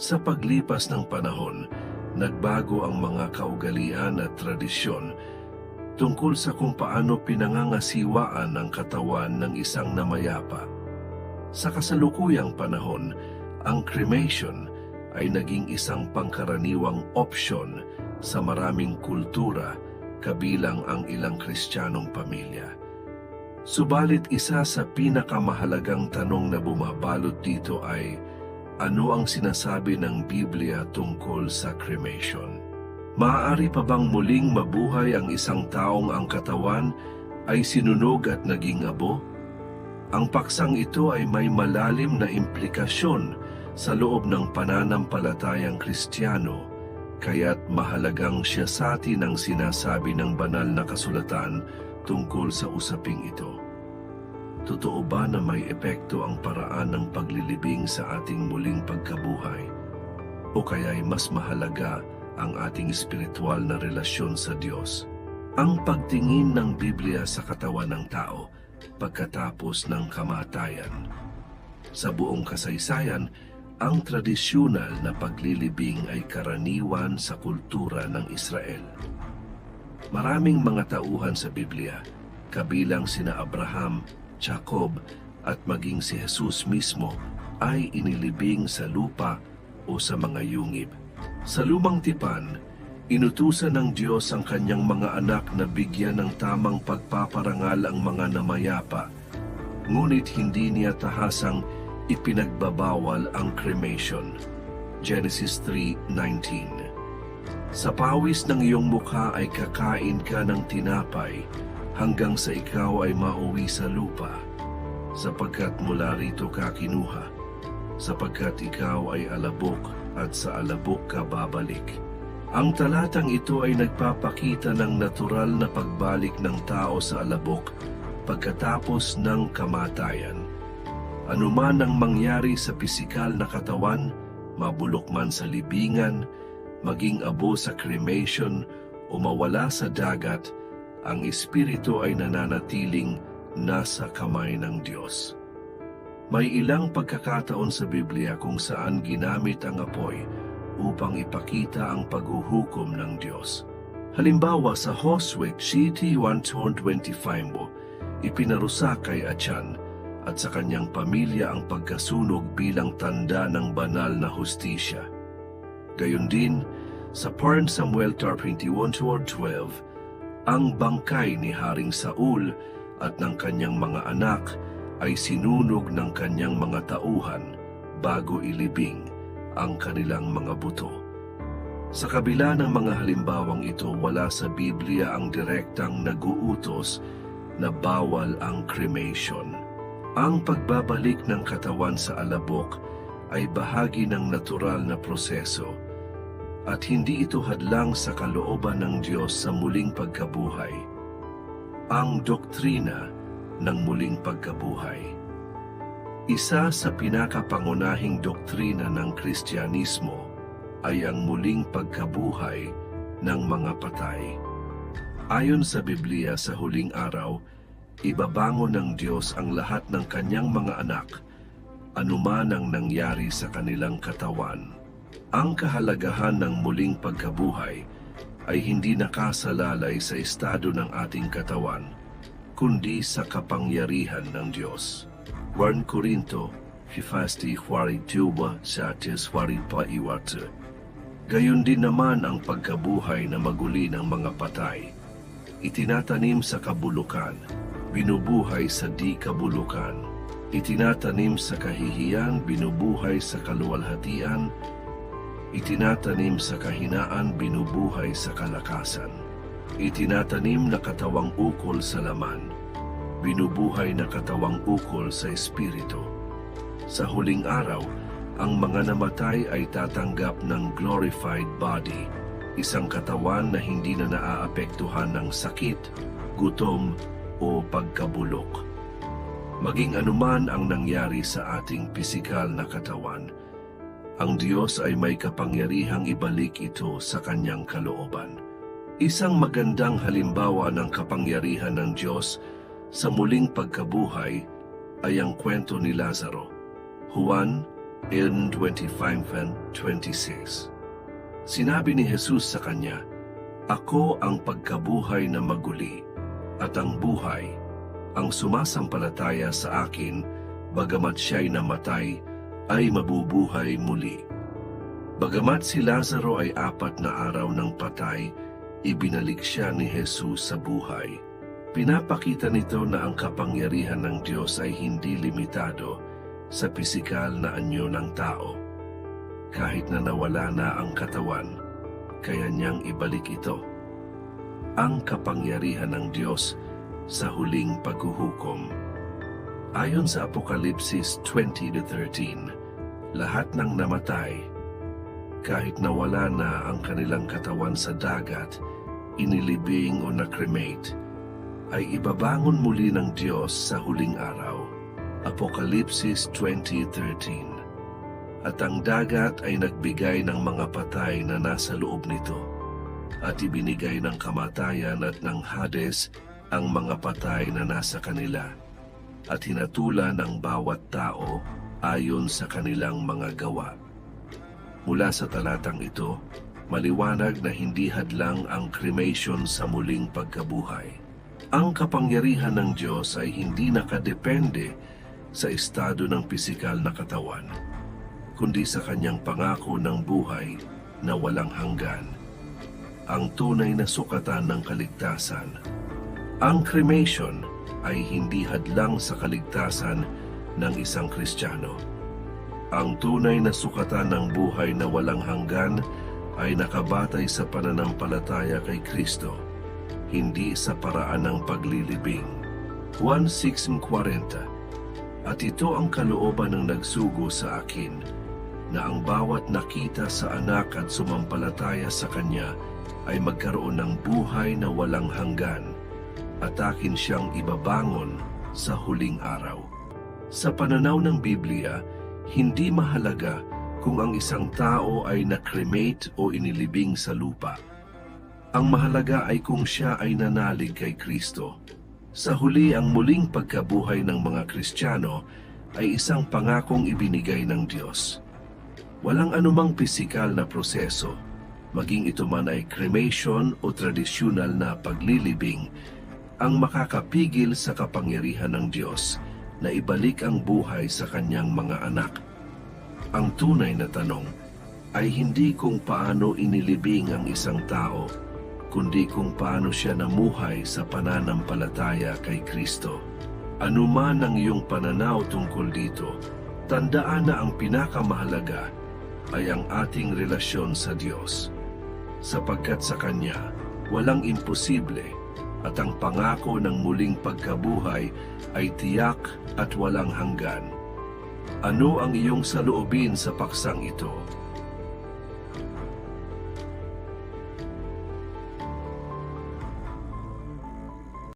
Sa paglipas ng panahon, nagbago ang mga kaugalian at tradisyon tungkol sa kung paano pinangangasiwaan ang katawan ng isang namayapa. Sa kasalukuyang panahon, ang cremation ay naging isang pangkaraniwang opsyon sa maraming kultura kabilang ang ilang kristyanong pamilya. Subalit isa sa pinakamahalagang tanong na bumabalot dito ay ano ang sinasabi ng Biblia tungkol sa cremation? Maaari pa bang muling mabuhay ang isang taong ang katawan ay sinunog at naging abo? Ang paksang ito ay may malalim na implikasyon sa loob ng pananampalatayang Kristiyano, kaya't mahalagang siya sa atin ang sinasabi ng banal na kasulatan tungkol sa usaping ito. Totoo ba na may epekto ang paraan ng paglilibing sa ating muling pagkabuhay? O kaya'y mas mahalaga ang ating espiritual na relasyon sa Diyos? Ang pagtingin ng Biblia sa katawan ng tao pagkatapos ng kamatayan. Sa buong kasaysayan, ang tradisyonal na paglilibing ay karaniwan sa kultura ng Israel. Maraming mga tauhan sa Biblia, kabilang sina Abraham, Jacob at maging si Jesus mismo ay inilibing sa lupa o sa mga yungib. Sa lumang tipan, inutusan ng Diyos ang kanyang mga anak na bigyan ng tamang pagpaparangal ang mga namayapa, ngunit hindi niya tahasang ipinagbabawal ang cremation. Genesis 3.19 Sa pawis ng iyong mukha ay kakain ka ng tinapay hanggang sa ikaw ay mauwi sa lupa, sapagkat mula rito ka kinuha, sapagkat ikaw ay alabok at sa alabok ka babalik. Ang talatang ito ay nagpapakita ng natural na pagbalik ng tao sa alabok pagkatapos ng kamatayan. Anuman ang mangyari sa pisikal na katawan, mabulok man sa libingan, maging abo sa cremation o mawala sa dagat, ang espiritu ay nananatiling nasa kamay ng Diyos. May ilang pagkakataon sa Biblia kung saan ginamit ang apoy upang ipakita ang paghuhukom ng Diyos. Halimbawa sa Josue City 125 mo, ipinarusa kay Achan at sa kanyang pamilya ang pagkasunog bilang tanda ng banal na hustisya. Gayon din, sa 1 Samuel 21-12, ang bangkay ni Haring Saul at ng kanyang mga anak ay sinunog ng kanyang mga tauhan bago ilibing ang kanilang mga buto. Sa kabila ng mga halimbawang ito, wala sa Biblia ang direktang naguutos na bawal ang cremation. Ang pagbabalik ng katawan sa alabok ay bahagi ng natural na proseso at hindi ito hadlang sa kalooban ng Diyos sa muling pagkabuhay. Ang doktrina ng muling pagkabuhay. Isa sa pinakapangunahing doktrina ng Kristyanismo ay ang muling pagkabuhay ng mga patay. Ayon sa Biblia sa huling araw, ibabangon ng Diyos ang lahat ng kanyang mga anak, anuman ang nangyari sa kanilang katawan. Ang kahalagahan ng muling pagkabuhay ay hindi nakasalalay sa estado ng ating katawan, kundi sa kapangyarihan ng Diyos. 1 Corinto 15:42 sa 44. Gayon din naman ang pagkabuhay na maguli ng mga patay. Itinatanim sa kabulukan, binubuhay sa di kabulukan. Itinatanim sa kahihiyan, binubuhay sa kaluwalhatian. Itinatanim sa kahinaan, binubuhay sa kalakasan. Itinatanim na katawang ukol sa laman, binubuhay na katawang ukol sa espiritu. Sa huling araw, ang mga namatay ay tatanggap ng glorified body, isang katawan na hindi na naaapektuhan ng sakit, gutom o pagkabulok. Maging anuman ang nangyari sa ating pisikal na katawan, ang Diyos ay may kapangyarihang ibalik ito sa kanyang kalooban. Isang magandang halimbawa ng kapangyarihan ng Diyos sa muling pagkabuhay ay ang kwento ni Lazaro. Juan in 25 and 26. Sinabi ni Jesus sa kanya, Ako ang pagkabuhay na maguli at ang buhay, ang sumasampalataya sa akin, bagamat siya'y namatay, ay mabubuhay muli. Bagamat si Lazaro ay apat na araw ng patay, ibinalik siya ni Jesus sa buhay. Pinapakita nito na ang kapangyarihan ng Diyos ay hindi limitado sa pisikal na anyo ng tao. Kahit na nawala na ang katawan, kaya niyang ibalik ito. Ang kapangyarihan ng Diyos sa huling paghuhukom. Ayon sa Apokalipsis 20-13, lahat ng namatay, kahit nawala na ang kanilang katawan sa dagat, inilibing o na-cremate, ay ibabangon muli ng Diyos sa huling araw. Apokalipsis 20.13 At ang dagat ay nagbigay ng mga patay na nasa loob nito, at ibinigay ng kamatayan at ng Hades ang mga patay na nasa kanila, at hinatula ng bawat tao ayon sa kanilang mga gawa. Mula sa talatang ito, maliwanag na hindi hadlang ang cremation sa muling pagkabuhay. Ang kapangyarihan ng Diyos ay hindi nakadepende sa estado ng pisikal na katawan, kundi sa kanyang pangako ng buhay na walang hanggan. Ang tunay na sukatan ng kaligtasan. Ang cremation ay hindi hadlang sa kaligtasan ng isang Kristiyano. Ang tunay na sukatan ng buhay na walang hanggan ay nakabatay sa pananampalataya kay Kristo, hindi sa paraan ng paglilibing. Juan 6.40 At ito ang kalooban ng nagsugo sa akin, na ang bawat nakita sa anak at sumampalataya sa kanya ay magkaroon ng buhay na walang hanggan, at akin siyang ibabangon sa huling araw. Sa pananaw ng Biblia, hindi mahalaga kung ang isang tao ay na-cremate o inilibing sa lupa. Ang mahalaga ay kung siya ay nanalig kay Kristo. Sa huli ang muling pagkabuhay ng mga Kristiyano ay isang pangakong ibinigay ng Diyos. Walang anumang pisikal na proseso, maging ito man ay cremation o tradisyonal na paglilibing, ang makakapigil sa kapangyarihan ng Diyos na ibalik ang buhay sa kanyang mga anak. Ang tunay na tanong ay hindi kung paano inilibing ang isang tao, kundi kung paano siya namuhay sa pananampalataya kay Kristo. Ano man ang iyong pananaw tungkol dito, tandaan na ang pinakamahalaga ay ang ating relasyon sa Diyos. Sapagkat sa Kanya, walang imposible at ang pangako ng muling pagkabuhay ay tiyak at walang hanggan. Ano ang iyong saloobin sa paksang ito?